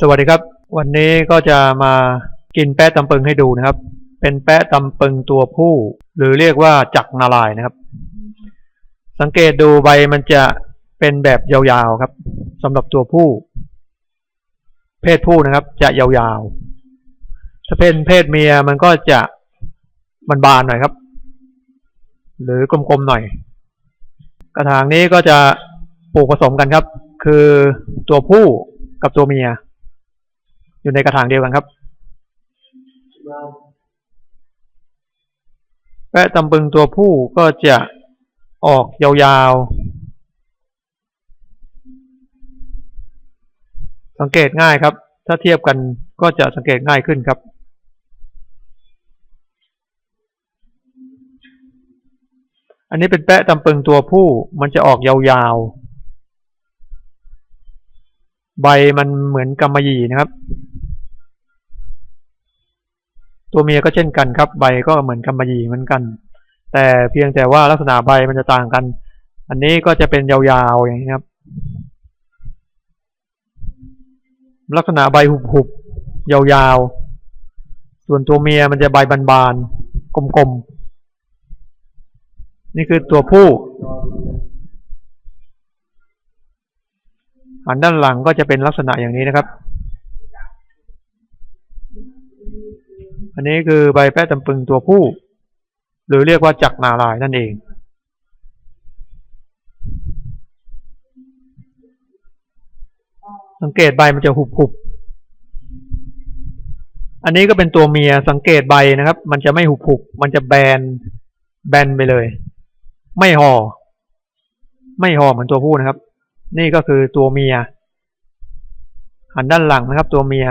สวัสดีครับ วันนี้ก็จะมากินแปะตำปึงให้ดูนะครับ เป็นแปะตำปึงตัวผู้ หรือเรียกว่าจักนาลายนะครับ สังเกตดูใบมันจะเป็นแบบยาวๆครับสำหรับตัวผู้ เพศผู้นะครับ จะยาวๆถ้าเป็นเพศเมียมันก็จะมันบานหน่อยครับ หรือกลมๆหน่อย กระถางนี้ก็จะปลูกผสมกันครับ คือตัวผู้กับตัวเมีย อยู่ในกระถางเดียวกันครับแปะตำบึงตัวผู้ก็จะออกยาวๆ สังเกตง่ายครับ ถ้าเทียบกันก็จะสังเกตง่ายขึ้นครับ อันนี้เป็นแปะตำปึงตัวผู้มันจะออกยาวๆ ใบมันเหมือนกำมะหยี่นะครับ ตัวเมียก็เช่นกันครับ ใบก็เหมือนกำมะหยี่เหมือนกัน แต่เพียงแต่ว่าลักษณะใบมันจะต่างกัน อันนี้ก็จะเป็นยาวๆอย่างนี้ครับ ลักษณะใบหุบๆยาวๆ ส่วนตัวเมียมันจะใบบานๆกลมๆ นี่คือตัวผู้อันด้านหลังก็จะเป็นลักษณะอย่างนี้นะครับ อันนี้คือใบแป้ตำปึงตัวผู้ หรือเรียกว่าจักนาลายนั่นเอง สังเกตใบมันจะหุบหุบอันนี้ก็เป็นตัวเมียสังเกตใบนะครับ มันจะไม่หุบหุบมันจะแบนแบนไปเลย ไม่ห่อ ไม่ห่อเหมือนตัวผู้นะครับ นี่ก็คือตัวเมีย หันด้านหลังนะครับ ตัวเมีย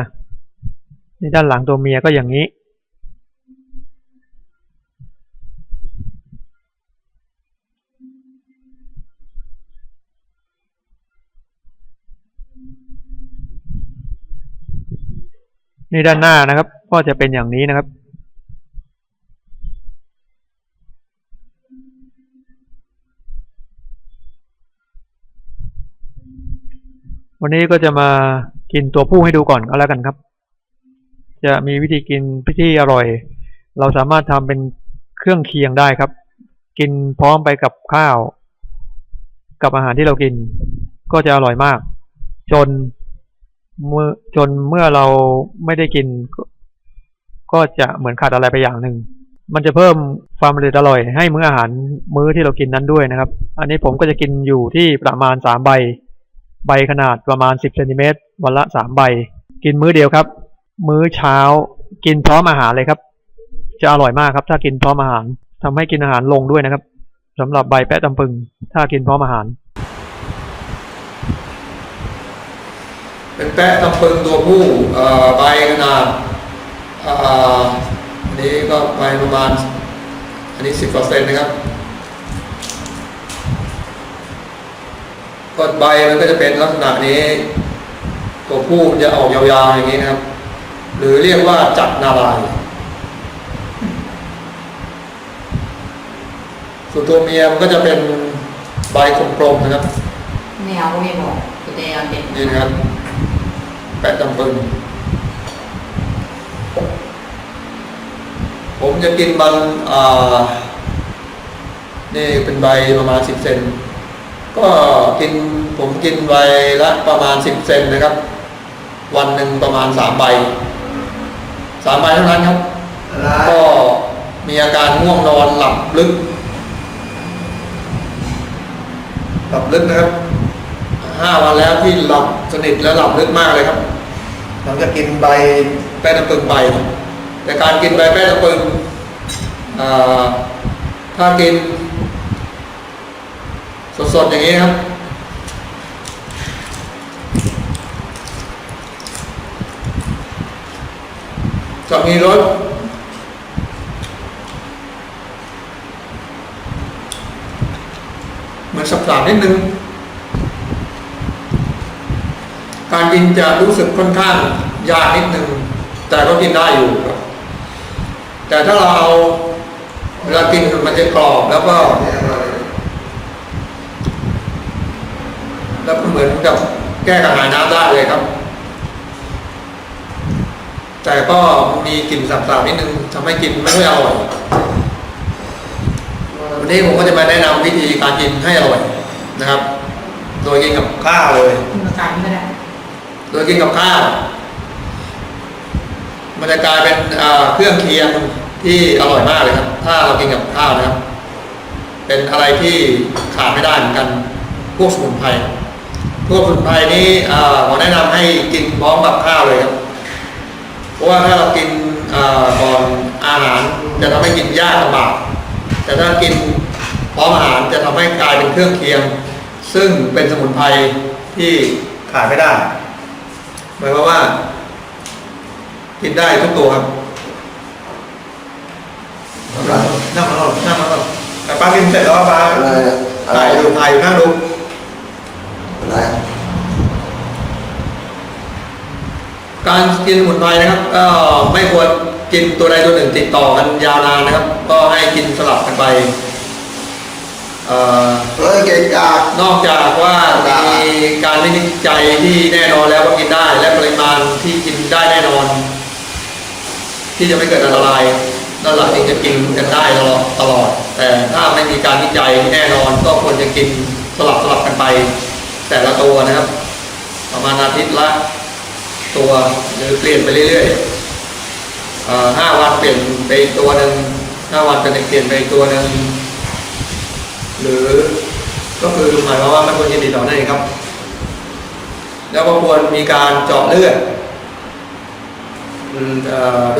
นี่ด้านหลังตัวเมียก็อย่างนี้ นี่ด้านหน้านะครับ ก็จะเป็นอย่างนี้นะครับ วันนี้ก็จะมากินตัวผู้ให้ดูก่อนก็แล้วกันครับ จะมีวิธีกินที่อร่อย เราสามารถทำเป็นเครื่องเคียงได้ครับ กินพร้อมไปกับข้าว กับอาหารที่เรากิน ก็จะอร่อยมาก จน เมื่อจนเมื่อเราไม่ได้กิน ก็จะเหมือนขาดอะไรไปอย่างหนึ่ง มันจะเพิ่มความอร่อยอร่อย ให้มื้ออาหารมื้อที่เรากินนั้นด้วยนะครับ อันนี้ผมก็จะกินอยู่ที่ประมาณสามใบ ใบขนาดประมาณสิบเซนติเมตรวันละสามใบ กินมื้อเดียวครับ มื้อเช้ากินพร้อมอาหารเลยครับ จะอร่อยมากครับ ถ้ากินพร้อมอาหารทำให้กินอาหารลงด้วยนะครับสำหรับใบแปะตำปึง ถ้ากินพร้อมอาหาร เป็นแปะตำปึงตัวผู้เอ่อใบขนาดเอ่ออันนี้ก็ใบประมาณ อันนี้สิบเปอร์เซ็นต์นะครับก็ใบมันก็จะเป็นลักษณะนี้ ตัวผู้มันจะออกยาวๆอย่างนี้นะครับ หรือเรียกว่าจักรนาลายณ์ส่วนตัวเมียมันก็จะเป็นใบกลมๆนะครับแนวไม่บอกจะได้เอาเด็กนี่นะครับ แปะตำปึงผมจะกินมันอ่านี่เป็นใบประมาณสิบเซนก็กินผมกินใบละประมาณสิบเซนนะครับ วันหนึ่งประมาณสามใบสามใบเท่านั้นครับ ก็มีอาการง่วงนอนหลับลึก หลับลึกนะครับห้าวันแล้วที่หลับสนิทและหลับลึกมากเลยครับ หลังจากกินใบแป้งน้ำปึงไปแต่การกินใบแป้งน้ำปึงถ้ากิน สดๆ อย่างนี้ครับ จะมีรสเหมือนสับสานิดนึง การกินจะรู้สึกค่อนข้างยากนิดนึงแต่ก็กินได้อยู่ครับ แต่ถ้าเราเอาเวลากินมันจะกรอบแล้วก็ แล้วก็เหมือนกับแก้กระหายน้ำได้เลยครับ แต่ก็มีกลิ่นสาบๆนิดนึงทำให้กินไม่ค่อยอร่อยวันนี้ผมก็จะมาแนะนำวิธีการกินให้อร่อยนะครับ โดยกินกับข้าวเลยกินภาษาไม่ได้ โดยกินกับข้าวมันจะกลายเป็นเครื่องเคียงที่อร่อยมากเลยครับ ถ้าเรากินกับข้าวนะครับ เป็นอะไรที่ขาดไม่ได้เหมือนกัน พวกสมุนไพรพวกสมุนไพรนี้อ่าผมแนะนำให้กินพร้อมกับข้าวเลยครับ เพราะว่าถ้าเรากินก่อนอาหารจะทำให้กินยากลำบาก แต่ถ้ากินพร้อมอาหารจะทำให้กลายเป็นเครื่องเคียง ซึ่งเป็นสมุนไพรที่ขาดไม่ได้ หมายความว่า กินได้ทุกตัวครับนั่งมาก่อนนั่งมาก่อนแต่ป้ากินเสร็จแล้วป้าอะไรอะอะไรถ่ายดูถ่ายอยู่นั่งดูอะไรอะการกินสมุนไพรนะครับ ก็ไม่ควรกินตัวใดตัวหนึ่งติดต่อกันยาวนานนะครับ ก็ให้กินสลับกันไป เอ่อเฮ้ยเก่งกาจ นอกจากว่ามีการวินิจฉัยที่แน่นอนแล้วว่ากินได้และปริมาณที่กินได้แน่นอน ที่จะไม่เกิดอันตรายนั่นแหละถึงจะกินกันได้ตลอดตลอด แต่ถ้าไม่มีการวิจัยที่แน่นอนก็ควรจะกินสลับสลับกันไป แต่ละตัวนะครับ ประมาณอาทิตย์ละตัวหรือเปลี่ยนไปเรื่อยๆเอ่อห้าวันเปลี่ยนไปอีกตัวหนึ่งห้าวันเป็นเปลี่ยนไปอีกตัวหนึ่ง หรือก็คือหมายความว่ามันควรจะติดต่อนั่นเองครับ แล้วก็ควรมีการเจาะเลือด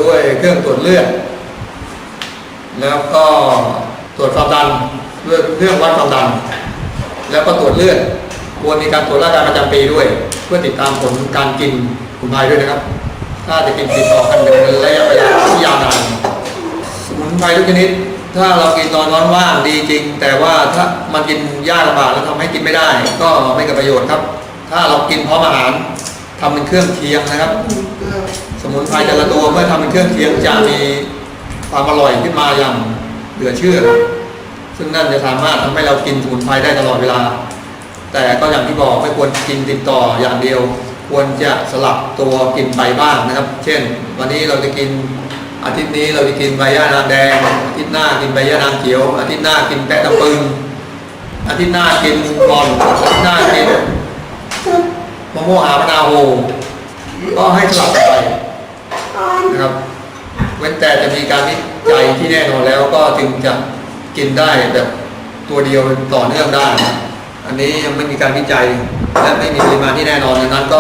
ด้วยเครื่องตรวจเลือด แล้วก็ตรวจความดันด้วยเครื่องวัดความดัน แล้วก็ตรวจเลือดควรมีการตรวจร่างกายประจำปีด้วย เพื่อติดตามผลการกินสุนไพรด้วยนะครับ ถ้าจะกินติดต่อกันเป็นระยะเวลาที่ยาวนานสมุนไพรทุกชนิด ถ้าเรากินตอนร้อนว่างดีจริง แต่ว่าถ้ามันกินยากลำบากแล้วทำให้กินไม่ได้ ก็ไม่เกิดประโยชน์ครับ ถ้าเรากินพร้อมอาหารทำเป็นเครื่องเคียงนะครับ สมุนไพรแต่ละตัวเมื่อทำเป็นเครื่องเคียงจะมีความอร่อยขึ้นมาอย่างเหลือเชื่อ ซึ่งนั่นจะสามารถทำให้เรากินสมุนไพรได้ตลอดเวลา แต่ก็อย่างที่บอกไม่ควรกินติดต่ออย่างเดียว ควรจะสลับตัวกินไปบ้างนะครับ เช่น วันนี้เราจะกิน อาทิตย์นี้เราจะกินใบย่านางแดง อาทิตย์หน้ากินใบย่านางเขียว อาทิตย์หน้ากินแปะตะปึง อาทิตย์หน้ากินบอลอาทิตย์หน้ากินมะม่วงหามะนาวโฮก็ให้สลับไปนะครับ เว้นแต่จะมีการวิจัยที่แน่นอนแล้วก็จึงจะกินได้แบบตัวเดียวต่อเนื่องได้นะอันนี้ยังไม่มีการวิจัยและไม่มีปริมาณที่แน่นอนดังนั้นก็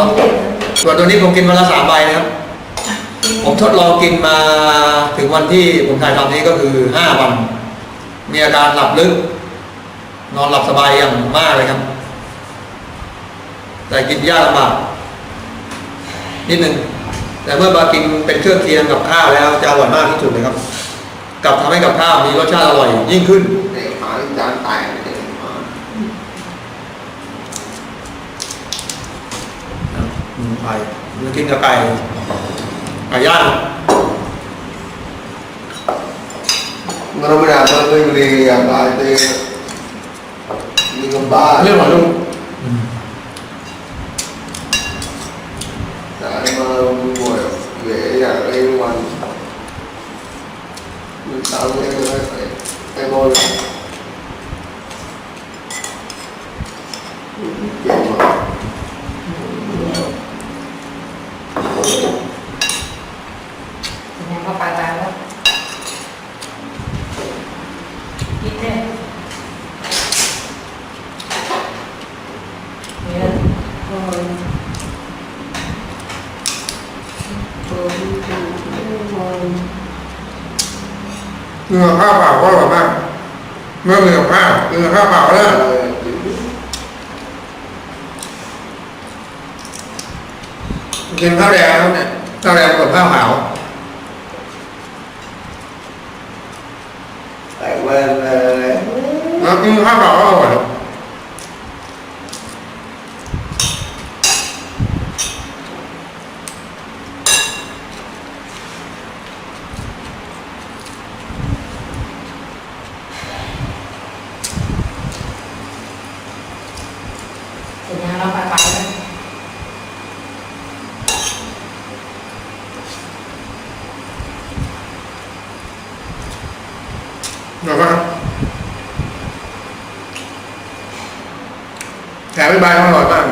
ส่วนตัวนี้ผมกินวันละสามใบนะครับ ผมทดลองกินมาถึงวันที่ผมถ่ายทำนี้ก็คือห้าวัน มีอาการหลับลึก นอนหลับสบายอย่างมากเลยครับ แต่กินยากลำบากนิดนึงแต่เมื่อมากินเป็นเครื่องเคียงกับข้าวแล้วจะอร่อยมากที่สุดเลยครับกลับทำให้กับข้าวมีรสชาติอร่อยยิ่งขึ้นเด็กหาจานแตกเด็กหาอืมไก่หรือกินกับไก่ ไก่ย่างมันไม่ได้มันไม่เรียนอะไรเด็กมีกับ กินกับข้าวเปล่าก็อร่อยมากเมื่อมีกับข้าวกินกับข้าวเปล่าก็ได้กินข้าวแดงครับเนี่ยข้าวแดงกับข้าวขาวแต่เว้นเลยแล้วกินข้าวเปล่าก็อร่อย แสดงว่าเราไปไปแล้ว เดี๋ยวนะครับ แถมใบใบอร่อยมาก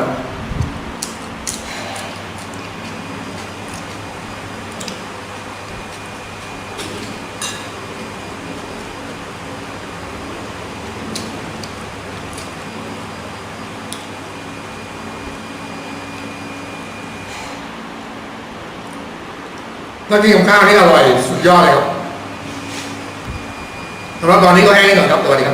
น้ำจิ้มของข้าวนี่อร่อย สุดยอดเลยครับสำหรับตอนนี้ก็แห้งก่อนครับสวัสดีครับ